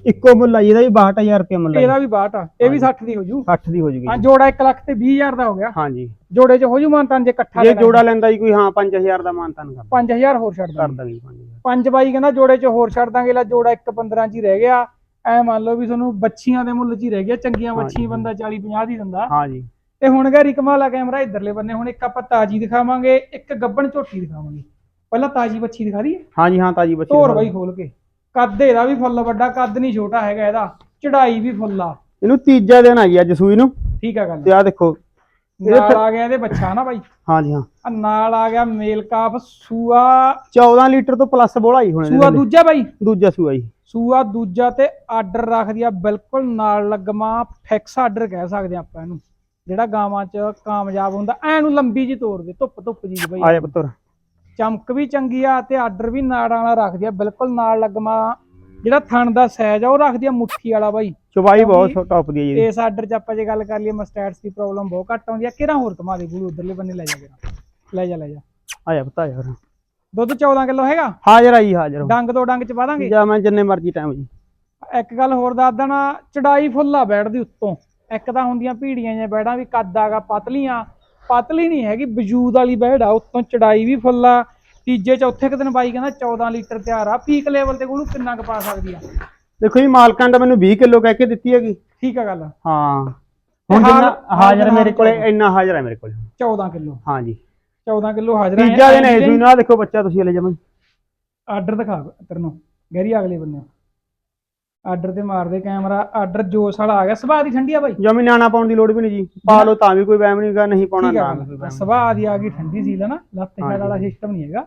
ਇੱਕੋ ਮੁੱਲ ਆ ਜੀ ਇਹਦਾ ਵੀ 62000 ਰੁਪਏ ਮੁੱਲ ਆ ਜੀ। ਇਹਦਾ ਵੀ 62 ਆ ਇਹ ਵੀ 60 ਦੀ ਹੋ ਜੂ। 60 ਦੀ ਹੋ ਜੂਗੀ ਹਾਂ ਜੋੜਾ 1 ਲੱਖ ਤੇ 20000 ਦਾ ਹੋ ਗਿਆ। ਹਾਂ ਜੀ ਜੋੜੇ 'ਚ ਹੋ ਜੂ ਮਾਨਤਾਨ ਜੇ ਇਕੱਠਾ ਜੇ। ਜੋੜਾ ਲੈਂਦਾ। ਜੀ ਕੋਈ ਹਾਂ 5000 ਦਾ ਮਾਨਤਨ ਕਰ 5000 ਹੋਰ ਛੱਡ ਦਾਂਗੇ ਕਰ ਦਾਂਗੇ 5000 ਪੰਜ ਬਾਈ ਕਹਿੰਦਾ ਜੋੜੇ 'ਚ ਹੋਰ ਛੱਡ ਦਾਂਗੇ ਲਾ ਜੋੜਾ 1 15 'ਚ ਹੀ ਰਹਿ ਗਿਆ। ਐ ਮੰਨ ਲਓ ਵੀ ਤੁਹਾਨੂੰ ਬੱਚੀਆਂ ਦੇ ਮੁੱਲ 'ਚ ਹੀ ਰਹਿ ਗਿਆ ਚੰਗੀਆਂ ਹਾਂਜੀ। ਬੱਚੀਆਂ ਬੰਦਾ 40 50 ਦੀ ਦਿੰਦਾ। ਹਾਂ ਜੀ। ਤੇ ਹੁਣ ਗੈਰੀ ਕਮਾਲਾ ਕੈਮਰਾ ਇਧਰਲੇ ਬੰਨੇ ਹੁਣ ਇੱਕ ਆਪਾਂ ਤਾਜੀ ਦਿਖਾਵਾਂਗੇ ਇੱਕ ਗੱਬਣ ਝੋਟੀ ਦਿਖਾਵਾਂਗੇ। ਪਹਿਲਾਂ ਤਾਜੀ ਬੱਚੀ ਦਿਖਾ ਦਈਏ? ਹਾਂ ਜੀ ਹਾਂ ਤਾਜੀ ਬੱਚੀ ਧੋਰ ਬਾਈ ਖੋਲ ਕੇ। ਕੱਦ ਇਹਦਾ ਵੀ ਫੁੱਲ ਵੱਡਾ ਕੱਦ ਨਹੀਂ ਛੋਟਾ ਹੈਗਾ ਇਹਦਾ। ਚੜਾਈ ਵੀ ਫੁੱਲ ਆ। ਇਹਨੂੰ ਤੀਜਾ ਦਿਨ ਆ ਜੀ ਅੱਜ ਸੂਈ ਨੂੰ। ਠੀਕ ਆ ਗੱਲ। ਤੇ ਆ ਦੇਖੋ ਨਾਲ ਆ ਗਿਆ ਇਹਦੇ ਬੱਚਾ ਨਾ ਬਾਈ। ਹਾਂਜੀ ਹਾਂ। ਆ ਨਾਲ ਆ ਗਿਆ ਮੇਲ ਕਾਫ ਸੂਆ। 14 ਲੀਟਰ ਤੋਂ ਪਲੱਸ ਬੋਲਾ ਹੀ ਹੁਣ ਸੂਆ। ਦੂਜਾ ਬਾਈ? ਦੂਜਾ ਸੂਆ ਜੀ। ਸੂਆ ਦੂਜਾ ਤੇ ਆਰਡਰ ਰੱਖਦੀ ਆ ਬਿਲਕੁਲ ਨਾਲ ਲੱਗਮਾ ਫਿਕਸ ਆਰਡਰ ਕਹਿ ਸਕਦੇ ਆਪਾਂ ਇਹਨੂੰ। ਜਿਹੜਾ ਗਾਵਾਂ 'ਚ ਕਾਮਯਾਬ ਹੁੰਦਾ ਐ ਨੂੰ ਲੰਬੀ ਜੀ ਤੋੜ ਦੇ ਧੁੱਪ ਧੁੱਪ ਜੀ ਬਈ। ਜਾ ਪੁੱਤਰ। ਚਮਕ ਵੀ ਚੰਗੀ ਆ ਤੇ ਆਰਡਰ ਵੀ ਨਾੜਾਂ ਵਾਲਾ ਰੱਖਦੀ ਆ ਬਿਲਕੁਲ ਨਾਲ ਲੱਗਮਾ। ਜਿਹੜਾ ਥਣ ਦਾ ਸਾਈਜ਼ ਆ ਉਹ ਰੱਖਦੀ ਆ ਮੁੱਠੀ ਵਾਲਾ ਬਾਈ। ਚਵਾਈ ਬਹੁਤ ਟੌਪ ਦੀ ਹੈ ਜੀ। ਇਸ ਆਰਡਰ 'ਚ ਆਪਾਂ ਜੇ ਗੱਲ ਕਰ ਲਈਏ ਮਸਟੈਟਸ ਦੀ ਪ੍ਰੋਬਲਮ ਬਹੁਤ ਘੱਟ ਆਉਂਦੀ ਆ। ਕਿਹੜਾ ਹੋਰ ਕਮਾ ਦੇ ਗੁਰੂ ਉਧਰਲੇ ਬੰਨੇ ਲੈ ਜਾ ਲੈ ਜਾ ਲੈ ਜਾ। ਆ ਜਾ ਜਾ ਫਿਰ। ਦੁੱਧ 14 ਕਿਲੋ ਹੈਗਾ? ਹਾਜ਼ਰ ਆ ਜੀ ਹਾਜ਼ਰ। ਡੰਗ ਦੋ ਡੰਗ ਚ ਪਾ ਦਾਂਗੇ? ਜਾਂ ਮੈਂ ਜਿੰਨੇ ਮਰਜ਼ੀ ਟਾਈਮ ਜੀ। ਇੱਕ ਗੱਲ ਹੋਰ ਦੱਸ ਦੇਣਾ ਚੜਾਈ ਫੁੱਲ ਆ ਬੈੜ ਦੀ ਉੱਤੋਂ। ਇੱਕ ਤਾਂ ਹੁੰਦੀਆਂ ਭੀੜੀਆਂ ਜਾਂ ਬੈੜਾਂ ਵੀ ਕੱਦ ਆਗਾ ਪਤਲੀਆਂ। ਪਤਲੀ ਨਹੀਂ ਹੈਗੀ ਵਜੂਦ ਵਾਲੀ ਬੈੜ ਆ ਉੱਤੋਂ ਚੜਾਈ ਵੀ ਫੁੱਲ ਤੀਜੇ ਚੌਥੇ ਕੁ ਦਿਨ ਬਾਈ ਕਹਿੰਦਾ 14 ਲੀਟਰ ਤਿਆਰ ਆ। ਪੀਕ ਲੈਵਲ ਤੇ ਕੋਲ ਕਿੰਨਾ ਕੁ ਪਾ ਸਕਦੀ ਆ? ਦੇਖੋ ਜੀ ਮਾਲਕਾਂ ਦਾ ਮੈਨੂੰ 20 ਕਿਲੋ ਕਹਿ ਕੇ ਦਿੱਤੀ ਹੈਗੀ। ਠੀਕ ਆ ਗੱਲ। ਹਾਂ। ਹੁਣ ਹਾਜ਼ਰ- ਜਿੰਨਾ ਹਾਜ਼ਰ ਹਾਜ਼ਰ ਮੇਰੇ ਕੋਲੇ। ਇੰਨਾ ਹਾਜ਼ਰ ਹੈ ਮੇਰੇ ਕੋਲੇ। 14 ਕਿਲੋ? ਹਾਂਜੀ 14 ਕਿਲੋ ਹਾਜ਼ਰ ਤੀਜਾ ਦਿਨ ਹੈ ਸੂਈ ਨਾ ਦੇਖੋ ਬੱਚਾ ਤੁਸੀਂ ਲੈ ਜਾਵਾਂ ਆਰਡਰ ਦਿਖਾ ਤੇਰਨੋਂ ਗਹਿਰੀ ਅਗਲੇ ਬੰਨੇ। ਆਰਡਰ ਤੇ ਮਾਰਦੇ ਕੈਮਰਾ ਆਰਡਰ ਜੋਸ ਵਾਲਾ ਆ ਗਿਆ। ਸੁਭਾਅ ਦੀ ਠੰਡੀ ਆ ਬਾਈ? ਜਮੀ ਨਿਆਣਾ ਪਾਉਣ ਦੀ ਲੋੜ ਵੀ ਨਹੀਂ ਜੀ। ਪਾ ਲਓ ਤਾਂ ਵੀ ਕੋਈ ਵਹਿਮ ਨਹੀਂ ਗਾ ਨਹੀਂ ਪਾਉਣਾ ਨਾ ਆ ਵੀ ਕੋਈ ਵਹਿਮ ਸੁਭਾਅ ਦੀ ਆ ਗਈ ਠੰਡੀ ਸੀ ਨਾ? ਲੱਤ ਹਾਂਜੀ। ਵਾਲਾ ਸਿਸਟਮ ਨਹੀਂ ਹੈਗਾ।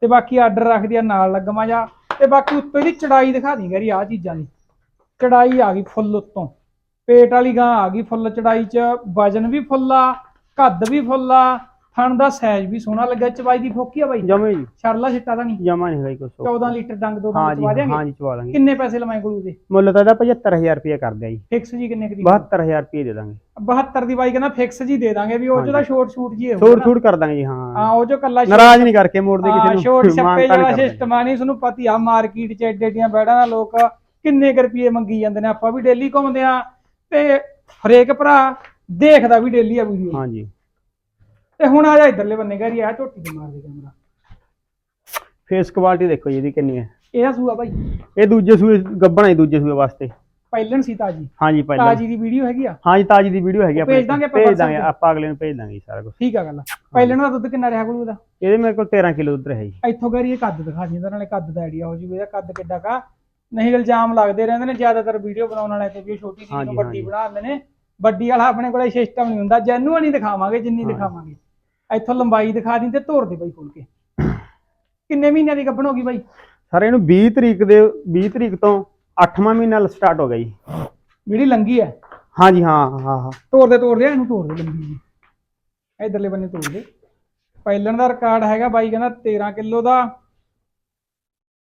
ਤੇ ਬਾਕੀ ਆਰਡਰ ਰੱਖਦੀ ਆ ਨਾਲ ਲੱਗਮਾ ਜਾ। ਤੇ ਬਾਕੀ ਉੱਤੋਂ ਇਹਦੀ ਚੜਾਈ ਦਿਖਾ ਦੀ ਗਰੀ ਆ ਚੀਜ਼ਾਂ ਦੀ। ਚੜਾਈ ਆ ਗਈ ਫੁੱਲ ਉੱਤੋਂ। ਪੇਟ ਵਾਲੀ ਗਾਂ ਆ ਗਈ ਫੁੱਲ ਚੜਾਈ ਚ। ਵਜਨ ਵੀ ਫੁੱਲ ਕੱਦ ਵੀ ਫੁੱਲ ਥਣ ਦਾ ਸਾਈਜ਼ ਵੀ ਸੋਹਣਾ ਲੱਗਾ ਚਵਾਈ ਦੀ ਫੋਕੀ ਆ ਬਾਈ? ਜਮੇ ਜੀ ਛੜਲਾ ਛਿੱਟਾ ਤਾਂ ਨਹੀਂ? ਜਮਾ ਨਹੀਂ ਹੈਗਾ ਕੁਛ। 14 ਲੀਟਰ ਡੰਗ ਦੋ ਹਾਂ ਜੀ ਚਵਾ ਹਾਂ ਜੀ ਚਵਾ ਦਾਂਗੇ। ਕਿੰਨੇ ਪੈਸੇ ਲਵਾਏ ਗੁਰੂ ਦੇ? ਮੁੱਲ ਤਾਂ ਇਹਦਾ 75000 ਰੁਪਏ ਕਰਦੇ ਆ ਜੀ। ਫਿਕਸ ਜੀ ਕਿੰਨੇ ਕਰੀ 72000 ਰੁਪਏ ਦੇ ਦਾਂਗੇ। 72 ਦੀ ਬਾਈ ਕਹਿੰਦਾ ਫਿਕਸ ਜੀ ਦੇ ਦਾਂਗੇ ਵੀ ਉਹ ਤਾਂ ਸ਼ੋਰਟ ਸ਼ੂਟ ਜੀ ਥੋੜ ਥੋੜ ਕਰ ਦਾਂਗੇ ਜੀ ਹਾਂ। ਹਾਂ ਉਹ ਜੋ ਕੱਲਾ ਨਾਰਾਜ਼ ਨਹੀਂ ਕਰਕੇ ਮੋੜਦੇ ਕਿਸੇ ਨੂੰ। ਸ਼ੋਰਟ ਛੱਪੇ ਮਾਨਤਾ ਜਿਹੜਾ ਕਰਦੇ। ਸਿਸਟਮ ਆ ਨਹੀਂ ਤੁਹਾਨੂੰ ਪਤੀ ਆ ਮਾਰਕੀਟ 'ਚ ਏਡੇ ਏਡੀਆਂ ਬੈੜਾਂ ਦਾ ਲੋਕ ਕਿੰਨੇ ਕੁ ਰੁਪਏ ਮੰਗੀ ਜਾਂਦੇ ਨੇ। ਆਪਾਂ ਵੀ ਡੇਲੀ ਘੁੰਮਦੇ ਆ ਤੇ ਹਰੇਕ ਭਰਾ ਦੇਖਦਾ ਵੀ ਡੇਲੀ ਆ ਵੀਡੀਓ। ਹਾਂ ਜੀ। ਤੇ ਹੁਣ ਆ ਜਾ ਇਧਰਲੇ ਬੰਨੇ ਗਰੀ ਆ ਝੋਟੀ ਤੇ ਮਾਰ ਦੇ ਕੈਮਰਾ ਫੇਸ ਕੁਆਲਿਟੀ ਦੇਖੋ ਜੀ ਇਹਦੀ ਕਿੰਨੀ ਹੈ। ਇਹਦਾ ਸੂਆ ਭਾਈ। ਇਹ ਦੂਜੇ ਸੂਏ ਗੱਬਣਾ ਹੈ ਦੂਜੇ ਸੂਏ ਵਾਸਤੇ। ਪਹਿਲਣ ਸੀ ਤਾਜੀ। ਹਾਂ ਜੀ ਪਹਿਲਾਂ ਤਾਜੀ ਦੀ ਵੀਡੀਓ ਹੈਗੀ ਆ? ਹਾਂ ਜੀ ਤਾਜੀ ਦੀ ਵੀਡੀਓ ਹੈਗੀ ਭੇਜ ਦਾਂਗੇ ਆਪਾਂ ਭੇਜ ਦਾਂਗੇ। ਆਪਾਂ ਅਗਲੇ ਨੂੰ ਭੇਜ ਦਾਂਗੇ ਜੀ ਸਾਰਾ ਕੁਝ ਠੀਕ ਆ ਗੱਲ ਪਹਿਲਣ ਦਾ ਦੁੱਧ ਕਿੰਨਾ ਰਿਹਾ ਗੁਰੂ ਦਾ ਇਹ ਇਹਦੇ ਮੇਰੇ ਕੋਲ 13 ਕਿਲੋ ਉਧਰ ਹੈ ਜੀ। ਇੱਥੋਂ ਗਰੀ ਇਹ ਕੱਦ ਦਿਖਾ ਦਿੰਦਾ ਨਾਲੇ ਕੱਦ ਦਾ ਆਈਡੀਆ ਹੋ ਇਹਦਾ ਕੱਦ ਕਿੱਡਾ ਕਾ। ਨਹੀਂ ਇਲਜ਼ਾਮ ਲੱਗਦੇ ਰਹਿੰਦੇ ਨੇ ਜ਼ਿਆਦਾਤਰ ਵੀਡੀਓ ਬਣਾਉਣ ਵਾਲੇ ਤੇ ਵੀ ਛੋਟੀ ਚੀਜ਼ ਨੂੰ ਹਾਂਜੀ, ਵੱਡੀ ਹਾਂਜੀ। ਬਣਾ ਦਿੰਦੇ ਨੇ। ਵੱਡੀ ਵਾਲਾ ਆਪਣੇ ਕੋਲੇ ਸਿਸਟਮ ਨਹੀਂ ਹੁੰਦਾ ਜੈਨੂਅਨ ਹੀ ਦਿਖਾਵਾਂਗੇ ਜਿੰਨੀ ਦਿਖਾਵਾਂਗੇ। ਇੱਥੋਂ ਲੰਬਾਈ ਦਿਖਾ ਦੀ ਤੇ ਧੋਰ ਦੇ ਬਾਈ ਖੋਲ ਕੇ। ਕਿੰਨੇ ਮਹੀਨਿਆਂ ਦੀ ਗੱਭਣ ਹੋ ਗਈ ਬਾਈ? ਸਰ ਇਹਨੂੰ 20 ਤਰੀਕ ਦੇ 20 ਤਰੀਕ ਤੋਂ 8ਵਾਂ ਮਹੀਨਾ ਸਟਾਰਟ ਹੋ ਗਿਆ ਜੀ। ਜਿਹੜੀ ਲੰਗੀ ਹੈ? ਹਾਂ ਜੀ ਹਾਂ ਹਾਂ ਹਾਂ। ਤੋੜ ਦੇ ਤੋੜ ਦੇ ਇਹਨੂੰ ਤੋੜ ਦੇ ਲੰਬੀ ਜੀ। ਇਧਰਲੇ ਬੰਨੇ ਤੋੜ ਦੇ ਪਹਿਲਣ ਦਾ ਰਿਕਾਰਡ ਹੈਗਾ ਬਾਈ ਕਹਿੰਦਾ 13 ਕਿਲੋ ਦਾ।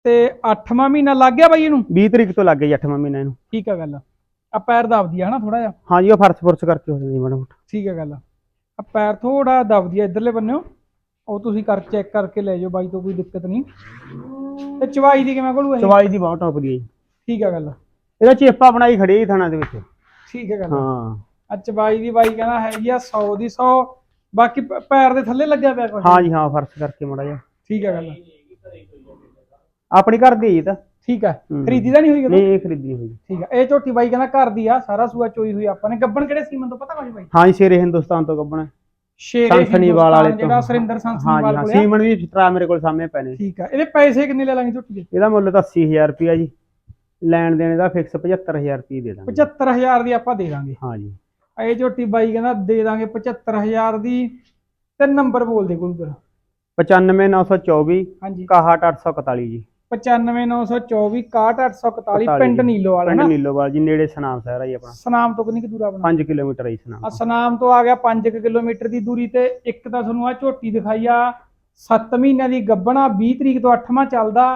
ਤੇ 8ਵਾਂ ਮਹੀਨਾ ਲੱਗ ਗਿਆ ਬਾਈ ਇਹਨੂੰ? 20 ਤਰੀਕ ਤੋਂ ਲੱਗ ਗਿਆ ਜੀ 8ਵਾਂ ਮਹੀਨਾ ਇਹਨੂੰ। ਠੀਕ ਆ ਗੱਲ। ਆ ਪੈਰ ਦਬਦੀ ਆ ਹਨਾ ਥੋੜਾ ਜਿਹਾ। ਹਾਂ ਜੀ ਉਹ ਫਰਸ਼ ਫੁਰਸ਼ ਕਰਕੇ ਹੋ ਜਾਂਦੀ ਮਾੜਾ ਮੋਟਾ। ਠੀਕ ਹੈ ਗੱਲ। ਆ ਪੈਰ ਥੋੜਾ ਦਬਦੀ ਆ ਇਧਰਲੇ ਬੰਨਿਓ। ਉਹ ਤੁਸੀਂ ਕਰ ਚੈੱਕ ਕਰਕੇ ਲੈ ਜਾਓ ਬਾਈ ਤੋਂ ਕੋਈ ਦਿੱਕਤ ਨਹੀਂ। ਤੇ ਚਵਾਈ ਦੀ ਕਿਵੇਂ ਕੋਲੂ ਇਹ ਚਵਾਈ ਦੀ ਬਹੁਤ ਟੌਪ ਦੀ ਹੈ ਜੀ। ਠੀਕ ਹੈ ਗੱਲ। ਇਹਦਾ ਚੇਪਾ ਬਣਾਈ ਖੜੀ ਹੈ ਜੀ ਥਾਣਾ ਦੇ ਵਿੱਚ। ਠੀਕ ਹੈ ਗੱਲ। ਹਾਂ। ਆ ਚਵਾਈ ਦੀ ਬਾਈ ਕਹਿੰਦਾ ਹੈਗੀ ਆ 100 ਦੀ 100 ਬਾਕੀ ਪੈਰ ਦੇ ਥੱਲੇ ਲੱਗਿਆ ਪਿਆ ਕੁਛ? ਹਾਂ ਜੀ ਹਾਂ ਫਰਸ਼ ਕਰਕੇ ਮਾੜਾ ਜਿਹਾ। ਠੀਕ ਹੈ ਗੱਲ। ਆਪਣੀ ਘਰ ਦੀ ਹੈ ਜੀ ਤਾਂ। ਠੀਕ ਹੈ? ਹੂੰ। ਖਰੀਦੀ ਤਾਂ ਨਹੀਂ ਹੋਈ ਕਦੋਂ? ਨਹੀਂ ਇਹ ਖਰੀਦੀ ਹੋਈ। ਠੀਕ ਹੈ। ਇਹ ਝੋਟੀ ਬਾਈ ਕਹਿੰਦਾ ਘਰ ਦੀ ਆ ਸਾਰਾ ਸੂਆ ਚੋਈ ਹੋਈ ਆਪਾਂ ਨੇ। ਗੱਬਣ ਕਿਹੜੇ ਸੀਮਨ ਤੋਂ ਪਤਾ ਕੁਝ ਬਾਈ? ਹਾਂ ਜੀ ਸ਼ੇਰੇ ਹਿੰਦੁਸਤਾਨ ਤੋਂ ਕੱਢਣਾ ਸ਼ੇਰੇ ਸੰਸਨੀਵਾਲ ਵਾਲੇ ਤੋਂ। ਜਿਹੜਾ ਸੁਰਿੰਦਰ ਹਾਂ ਜੀ ਸੰਸਨੀਵਾਲ ਹਾਂ ਕੋਲ ਆ। ਸੀਮਨ ਵੀ ਫਿਤਰਾ ਮੇਰੇ ਕੋਲ ਸਾਹਮਣੇ ਪਏ ਨੇ। ਠੀਕ ਹੈ ਇਹਦੇ ਪੈਸੇ ਕਿੰਨੇ ਲੈ ਲਾਂਗੇ ਝੋਟੀ ਦੇ? ਇਹਦਾ ਮੁੱਲ ਤਾਂ 80000 ਰੁਪਿਆ ਜੀ। ਲੈਣ ਦੇਣ ਦਾ ਫਿਕਸ 75000 ਰੁਪਏ ਦੇ ਦਾਂਗੇ। 75000 ਦੀ ਆਪਾਂ ਦੇ ਦਾਂਗੇ। ਹਾਂ ਜੀ। ਇਹ ਝੋਟੀ ਬਾਈ ਕਹਿੰਦਾ ਦੇ ਦਾਂਗੇ 75000 ਦੀ। ਤੇ ਨੰਬਰ ਬੋਲ ਦੇ ਗੁਰੂ ਫਿਰ 95924 ਹਾਂਜੀ। 61841 ਜੀ। 95924 61841 41 ਪਿੰਡ ਨੀਲੋਵਾਲ ਹੈ ਪਿੰਡ ਨੀਲੋਵਾਲ ਜੀ ਨੇੜੇ ਸਨਾਮ ਸ਼ਹਿਰ ਆ ਜੀ ਆਪਣਾ। ਸਨਾਮ ਤੋਂ ਕਿੰਨੀ ਕੁ ਦੂਰ ਆਪਣਾ? 5 ਕਿਲੋਮੀਟਰ ਹੈ ਜੀ ਸਨਾਮ ਆ ਸਨਾਮ ਤੋਂ ਆ ਗਿਆ 5 ਕਿਲੋਮੀਟਰ ਦੀ ਦੂਰੀ ਤੇ। ਇੱਕ ਤਾਂ ਤੁਹਾਨੂੰ ਆ ਝੋਟੀ ਦਿਖਾਈ ਆ। 7 ਮਹੀਨਿਆਂ ਦੀ ਗੱਬਣਾ 20 ਤਰੀਕ ਤੋਂ 8ਵਾਂ ਚੱਲਦਾ।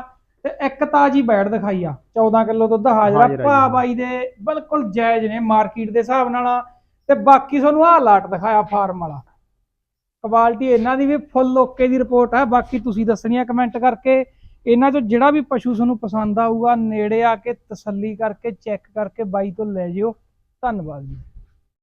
ਤੇ ਇੱਕ ਤਾਜੀ ਬੈੜ ਦਿਖਾਈ ਆ 14 ਕਿਲੋ ਦੁੱਧ। ਹਾਜ਼ਰਾ ਆ ਭਾ। ਬਾਈ ਦੇ ਬਿਲਕੁਲ ਜਾਇਜ਼ ਨੇ ਮਾਰਕੀਟ ਦੇ ਹਿਸਾਬ ਨਾਲ। ਤੇ ਬਾਕੀ ਤੁਹਾਨੂੰ ਆ ਲਾਟ ਦਿਖਾਇਆ ਫਾਰਮ ਵਾਲਾ। ਕੁਆਲਿਟੀ ਇਹਨਾਂ ਦੀ ਵੀ ਫੁੱਲ ਓਕੇ ਦੀ ਰਿਪੋਰਟ ਹੈ ਬਾਕੀ ਤੁਸੀਂ ਦੱਸਣੀ ਆ ਕਮੈਂਟ ਕਰਕੇ। ਇਹਨਾਂ ਚੋਂ ਜਿਹੜਾ ਵੀ ਪਸ਼ੂ ਤੁਹਾਨੂੰ ਪਸੰਦ ਆਊਗਾ, ਨੇੜੇ ਆ ਕੇ ਤਸੱਲੀ ਕਰਕੇ ਚੈੱਕ ਕਰਕੇ ਬਾਈ ਤੋਂ ਲੈ ਜਿਓ। ਧੰਨਵਾਦ ਜੀ।